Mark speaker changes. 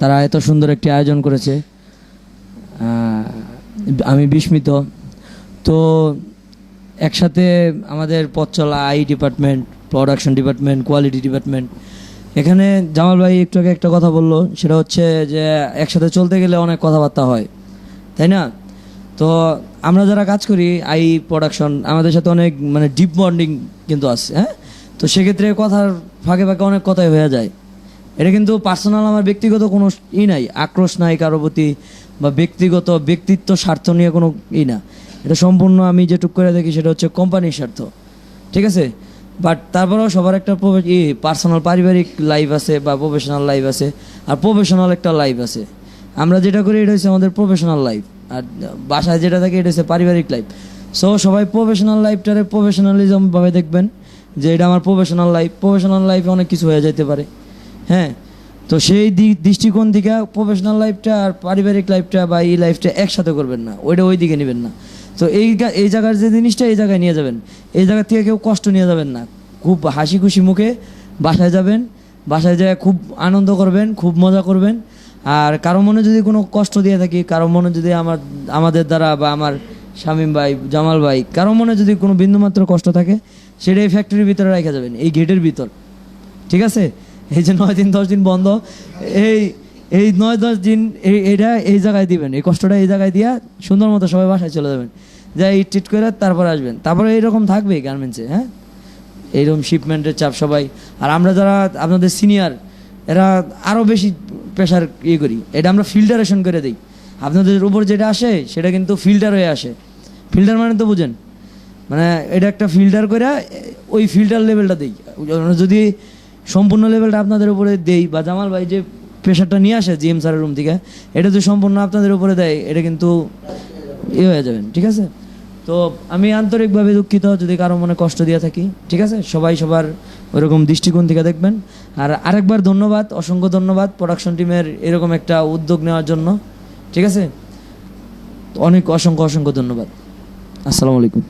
Speaker 1: তারা এত সুন্দর একটি আয়োজন করেছে। আমি বিস্মিত। তো একসাথে আমাদের পথ চলা IE department, production department, quality department, এখানে জামাল ভাই একটু আগে একটা কথা বলল, সেটা হচ্ছে যে একসাথে চলতে গেলে অনেক কথাবার্তা হয়, তাই না? তো আমরা যারা কাজ করি, আই প্রোডাকশন, আমাদের সাথে অনেক মানে ডিপ বন্ডিং কিন্তু আছে হ্যাঁ? তো সেক্ষেত্রে কথার ফাঁকে ফাঁকে অনেক কথাই হয়ে যায়। এটা কিন্তু পার্সোনাল আমার ব্যক্তিগত কোনো ই নাই, আক্রোশ নাই কারও প্রতি বা ব্যক্তিগত ব্যক্তিত্ব স্বার্থ নিয়ে কোনো ই না। এটা সম্পূর্ণ আমি যেটুক করে দেখি সেটা হচ্ছে কোম্পানির স্বার্থ, ঠিক আছে? বাট তারপরেও সবার একটা ই পার্সোনাল পারিবারিক লাইফ আছে বা প্রফেশনাল লাইফ আছে, আর প্রফেশনাল একটা লাইফ আছে। আমরা যেটা করি এটা হচ্ছে আমাদের প্রফেশনাল লাইফ আর বাসায় যেটা থাকে এটা হচ্ছে পারিবারিক লাইফ সো সবাই প্রফেশনাল লাইফটারে প্রফেশনালিজমভাবে দেখবেন যে এটা আমার প্রফেশনাল লাইফ প্রফেশনাল লাইফে অনেক কিছু হয়ে যেতে পারে। হ্যাঁ তো সেই দিক দৃষ্টিকোণ থেকে প্রফেশনাল লাইফটা আর পারিবারিক লাইফটা বা এই লাইফটা একসাথে করবেন না, ওইটা ওই দিকে নেবেন না। তো এই এই জায়গার যে জিনিসটা, এই জায়গায় নিয়ে যাবেন। এই জায়গা থেকে কেউ কষ্ট নিয়ে যাবেন না। খুব হাসি খুশি মুখে বাসায় যাবেন, বাসায় যায় খুব আনন্দ করবেন, খুব মজা করবেন। আর কারও মনে যদি কোনো কষ্ট দিয়ে থাকি, কারও মনে যদি আমার, আমাদের দ্বারা বা আমার শামীম ভাই, জামাল ভাই, কারও মনে যদি কোনো বিন্দুমাত্র কষ্ট থাকে সেটা এই ফ্যাক্টরির ভিতরে রাখা যাবেন, এই গেটের ভিতর। ঠিক আছে? এই যে নয় দিন, দশ দিন বন্ধ, এই এই নয়, দশ দিন এই, এটা এই জায়গায় দিবেন। এই কষ্টটা এই জায়গায় দিয়া সুন্দর মতো সবাই বাসায় চলে যাবেন। যাই ট্রিট করে তারপর আসবেন। তারপরে এইরকম থাকবেই গার্মেন্টসে হ্যাঁ? এইরকম শিপমেন্টের চাপ সবাই। আর আমরা যারা আপনাদের সিনিয়র এরা আরও বেশি প্রেশার ইয়ে করি। এটা আমরা ফিল্টারেশন করে দিই। আপনাদের উপর যেটা আসে, সেটা কিন্তু ফিল্টার হয়ে আসে। ফিল্টার মানে তো বুঝেন? মানে এটা একটা ফিল্টার করে ওই ফিল্টার লেভেলটা দিই। যদি সম্পূর্ণ লেভেলটা আপনাদের উপরে দেই বা জামাল ভাই যে প্রেশারটা নিয়ে আসে জিএম স্যারের রুম থেকে, এটা যদি সম্পূর্ণ আপনাদের উপরে দেয়, এটা কিন্তু ইয়ে হয়ে যাবেন, ঠিক আছে? তো আমি আন্তরিকভাবে দুঃখিত যদি কারও মনে কষ্ট দিয়ে থাকি, ঠিক আছে? সবাই সবার ওইরকম দৃষ্টিকোণ থেকে দেখবেন। আর আরেকবার ধন্যবাদ, অসংখ্য ধন্যবাদ প্রোডাকশন টিমের এরকম একটা উদ্যোগ নেওয়ার জন্য, ঠিক আছে? অনেক অসংখ্য অসংখ্য ধন্যবাদ। আসসালামু আলাইকুম।